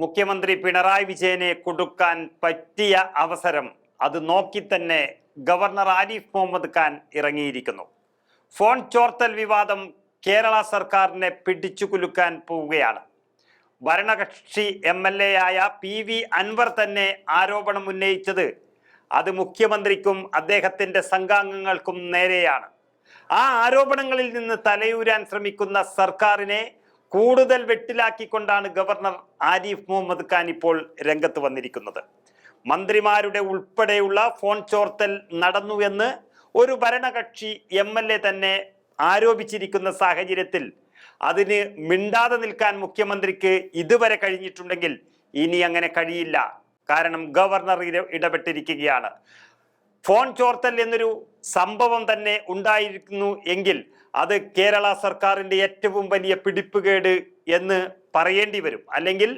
മുഖ്യമന്ത്രി പിണറായി വിജയനെ കൊടുക്കാൻ പറ്റിയ അവസരം അത് നോക്കി തന്നെ ഗവർണർ ആരിഫ് മുഹമ്മദ് ഖാൻ ഇറങ്ങിയിരിക്കുന്നു. ഫോൺ ചോർത്തൽ വിവാദം കേരള സർക്കാരിനെ പിടിച്ചു കുലുക്കാൻ പോവുകയാണ്. ഭരണകക്ഷി എം എൽ എ ആയ പി വി അൻവർ തന്നെ ആരോപണം ഉന്നയിച്ചത് അത് മുഖ്യമന്ത്രിക്കും അദ്ദേഹത്തിന്റെ സംഘാംഗങ്ങൾക്കും നേരെയാണ്. ആ ആരോപണങ്ങളിൽ നിന്ന് തലയൂരാൻ ശ്രമിക്കുന്ന സർക്കാരിനെ കൂടുതൽ വെട്ടിലാക്കിക്കൊണ്ടാണ് ഗവർണർ ആരിഫ് മുഹമ്മദ് ഖാൻ ഇപ്പോൾ രംഗത്ത് വന്നിരിക്കുന്നത്. മന്ത്രിമാരുടെ ഉൾപ്പെടെയുള്ള ഫോൺ ചോർത്തൽ നടന്നുവെന്ന് ഒരു ഭരണകക്ഷി എം എൽ എ തന്നെ ആരോപിച്ചിരിക്കുന്ന സാഹചര്യത്തിൽ അതിന് മിണ്ടാതെ നിൽക്കാൻ മുഖ്യമന്ത്രിക്ക് ഇതുവരെ കഴിഞ്ഞിട്ടുണ്ടെങ്കിൽ ഇനി അങ്ങനെ കഴിയില്ല. കാരണം ഗവർണർ ഇട- ഇടപെട്ടിരിക്കുകയാണ്. ഫോൺ ചോർത്തൽ എന്നൊരു സംഭവം തന്നെ ഉണ്ടായിരുന്നു എങ്കിൽ അത് കേരള സർക്കാരിന്റെ ഏറ്റവും വലിയ പിടിപ്പുകേട് എന്ന് പറയേണ്ടി വരും. അല്ലെങ്കിൽ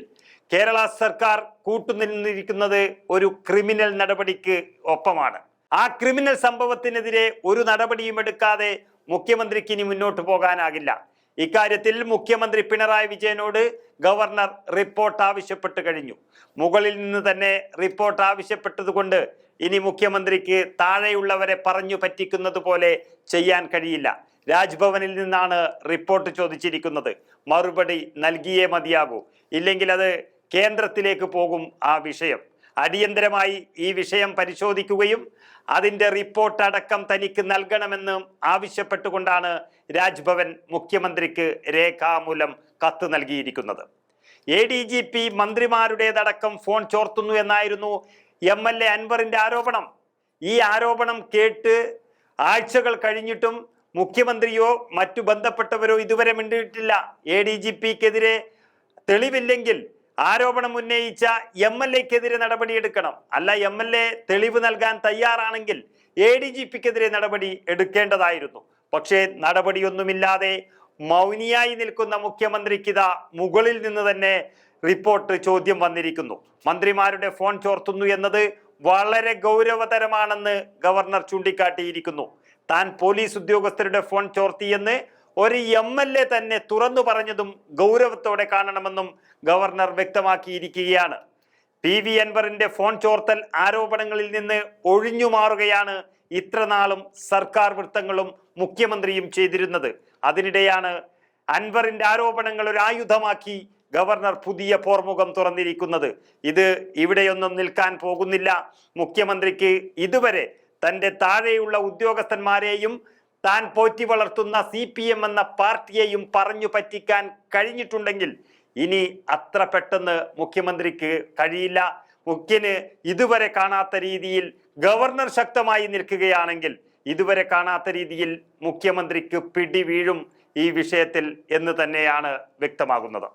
കേരള സർക്കാർ കൂട്ടുനിന്നിരിക്കുന്നത് ഒരു ക്രിമിനൽ നടപടിക്ക് ഒപ്പമാണ്. ആ ക്രിമിനൽ സംഭവത്തിനെതിരെ ഒരു നടപടിയും എടുക്കാതെ മുഖ്യമന്ത്രിക്ക് ഇനി മുന്നോട്ട് പോകാനാകില്ല. ഇക്കാര്യത്തിൽ മുഖ്യമന്ത്രി പിണറായി വിജയനോട് ഗവർണർ റിപ്പോർട്ട് ആവശ്യപ്പെട്ട് കഴിഞ്ഞു. മുകളിൽ നിന്ന് തന്നെ റിപ്പോർട്ട് ആവശ്യപ്പെട്ടതുകൊണ്ട് ഇനി മുഖ്യമന്ത്രിക്ക് താഴെയുള്ളവരെ പറഞ്ഞു പറ്റിക്കുന്നത് പോലെ ചെയ്യാൻ കഴിയില്ല. രാജ്ഭവനിൽ നിന്നാണ് റിപ്പോർട്ട് ചോദിച്ചിരിക്കുന്നത്. മറുപടി നൽകിയേ മതിയാകൂ. ഇല്ലെങ്കിൽ അത് കേന്ദ്രത്തിലേക്ക് പോകും ആ വിഷയം. അടിയന്തരമായി ഈ വിഷയം പരിശോധിക്കുകയും അതിന്റെ റിപ്പോർട്ട് അടക്കം തനിക്ക് നൽകണമെന്ന് ആവശ്യപ്പെട്ടുകൊണ്ടാണ് രാജ്ഭവൻ മുഖ്യമന്ത്രിക്ക് രേഖാമൂലം കത്ത് നൽകിയിരിക്കുന്നത്. എ ഡി ജി പി മന്ത്രിമാരുടേതടക്കം ഫോൺ ചോർത്തുന്നു എന്നായിരുന്നു എം എൽ എ അൻവറിന്റെ ആരോപണം. ഈ ആരോപണം കേട്ട് ആഴ്ചകൾ കഴിഞ്ഞിട്ടും മുഖ്യമന്ത്രിയോ മറ്റു ബന്ധപ്പെട്ടവരോ ഇതുവരെ മിണ്ടിയിട്ടില്ല. എ ഡി ജി പിക്കെതിരെ തെളിവില്ലെങ്കിൽ ആരോപണം ഉന്നയിച്ച എം എൽ എക്കെതിരെ നടപടിയെടുക്കണം. അല്ല എം എൽ എ തെളിവ് നൽകാൻ തയ്യാറാണെങ്കിൽ എ ഡി ജി പിക്കെതിരെ നടപടി എടുക്കേണ്ടതായിരുന്നു. പക്ഷേ നടപടിയൊന്നുമില്ലാതെ മൗനിയായി നിൽക്കുന്ന മുഖ്യമന്ത്രിക്കിതാ മുകളിൽ നിന്ന് തന്നെ റിപ്പോർട്ട് ചോദ്യം വന്നിരിക്കുന്നു. മന്ത്രിമാരുടെ ഫോൺ ചോർത്തുന്നു എന്നത് വളരെ ഗൗരവതരമാണെന്ന് ഗവർണർ ചൂണ്ടിക്കാട്ടിയിരിക്കുന്നു. താൻ പോലീസ് ഉദ്യോഗസ്ഥരുടെ ഫോൺ ചോർത്തിയെന്ന് ഒരു എം എൽ എ തന്നെ തുറന്നു പറഞ്ഞതും ഗൗരവത്തോടെ കാണണമെന്നും ഗവർണർ വ്യക്തമാക്കിയിരിക്കുകയാണ്. പി വി അൻവറിന്റെ ഫോൺ ചോർത്തൽ ആരോപണങ്ങളിൽ നിന്ന് ഒഴിഞ്ഞു മാറുകയാണ് ഇത്രനാളും സർക്കാർ വൃത്തങ്ങളും മുഖ്യമന്ത്രിയും ചെയ്തിരുന്നത്. അതിനിടെയാണ് അൻവറിന്റെ ആരോപണങ്ങൾ ഒരു ആയുധമാക്കി ഗവർണർ പുതിയ പോർമുഖം തുറന്നിരിക്കുന്നത്. ഇത് ഇവിടെയൊന്നും നിൽക്കാൻ പോകുന്നില്ല. മുഖ്യമന്ത്രിക്ക് ഇതുവരെ തന്റെ താഴെയുള്ള ഉദ്യോഗസ്ഥന്മാരെയും താൻ പോറ്റി വളർത്തുന്ന സി പി എം എന്ന പാർട്ടിയെയും പറഞ്ഞു പറ്റിക്കാൻ കഴിഞ്ഞിട്ടുണ്ടെങ്കിൽ ഇനി അത്ര പെട്ടെന്ന് മുഖ്യമന്ത്രിക്ക് കഴിയില്ല. മുഖ്യന് ഇതുവരെ കാണാത്ത രീതിയിൽ ഗവർണർ ശക്തമായി നിൽക്കുകയാണെങ്കിൽ ഇതുവരെ കാണാത്ത രീതിയിൽ മുഖ്യമന്ത്രിക്ക് പിടി വീഴും ഈ വിഷയത്തിൽ എന്ന് തന്നെയാണ് വ്യക്തമാകുന്നത്.